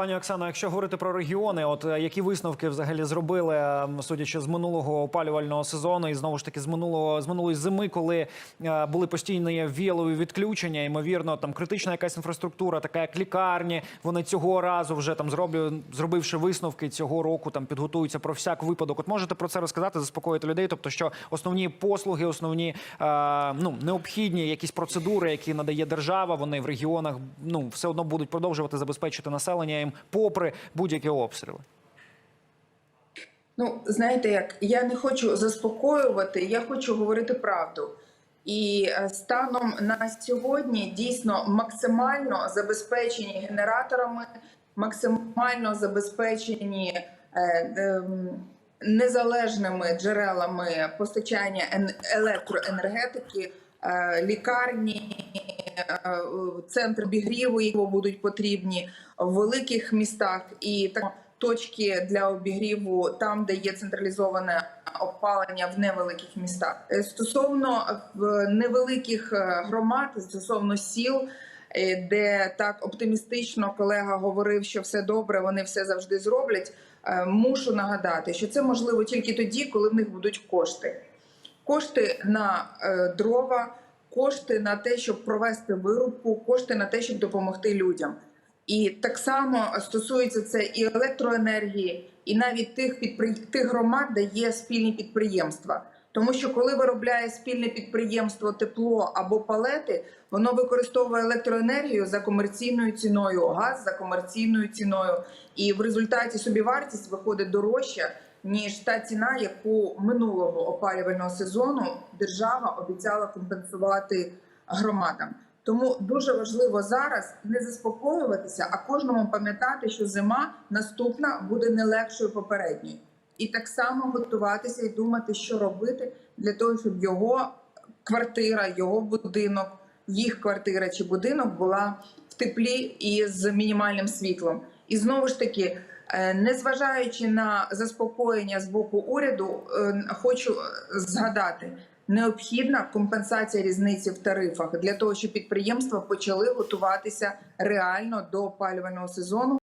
Пані Оксано, якщо говорити про регіони, от е, які висновки взагалі зробили, судячи з минулого опалювального сезону, і знову ж таки з минулого з минулої зими, коли е, були постійні віялові відключення, ймовірно, там критична якась інфраструктура, така як лікарні. Вони цього разу вже там зроблю, зробивши висновки цього року, там підготуються про всяк випадок. От можете про це розказати, заспокоїти людей, тобто, що основні послуги, основні е, ну необхідні якісь процедури, які надає держава, вони в регіонах ну все одно будуть продовжувати забезпечити населення їм попри будь-які обстріли. Ну, знаєте, як я не хочу заспокоювати, я хочу говорити правду. І е, станом на сьогодні дійсно максимально забезпечені генераторами, максимально забезпечені е, ем, незалежними джерелами постачання ен- електроенергетики, е, лікарні, е, центр обігріву, які будуть потрібні в великих містах, і так точки для обігріву там, де є централізоване опалення в невеликих містах. Е, Стосовно невеликих е, громад, стосовно сіл. е, Де так оптимістично колега говорив, що все добре, вони все завжди зроблять. е, Мушу нагадати, що це можливо тільки тоді, коли в них будуть кошти. Кошти на е, дрова, кошти на те, щоб провести вирубку, кошти на те, щоб допомогти людям. І так само стосується це і електроенергії, і навіть тих підпри... тих громад, де є спільні підприємства. Тому що коли виробляє спільне підприємство тепло або палети, воно використовує електроенергію за комерційною ціною, газ за комерційною ціною, і в результаті собівартість виходить дорожча ніж та ціна, яку минулого опалювального сезону держава обіцяла компенсувати громадам. Тому дуже важливо зараз не заспокоюватися, а кожному пам'ятати, що зима наступна буде не легшою попередньої, і так само готуватися і думати, що робити для того, щоб його квартира, його будинок, їх квартира чи будинок була в теплі і з мінімальним світлом. І знову ж таки, незважаючи на заспокоєння з боку уряду, е, хочу згадати. Необхідна компенсація різниці в тарифах для того, щоб підприємства почали готуватися реально до опалювального сезону.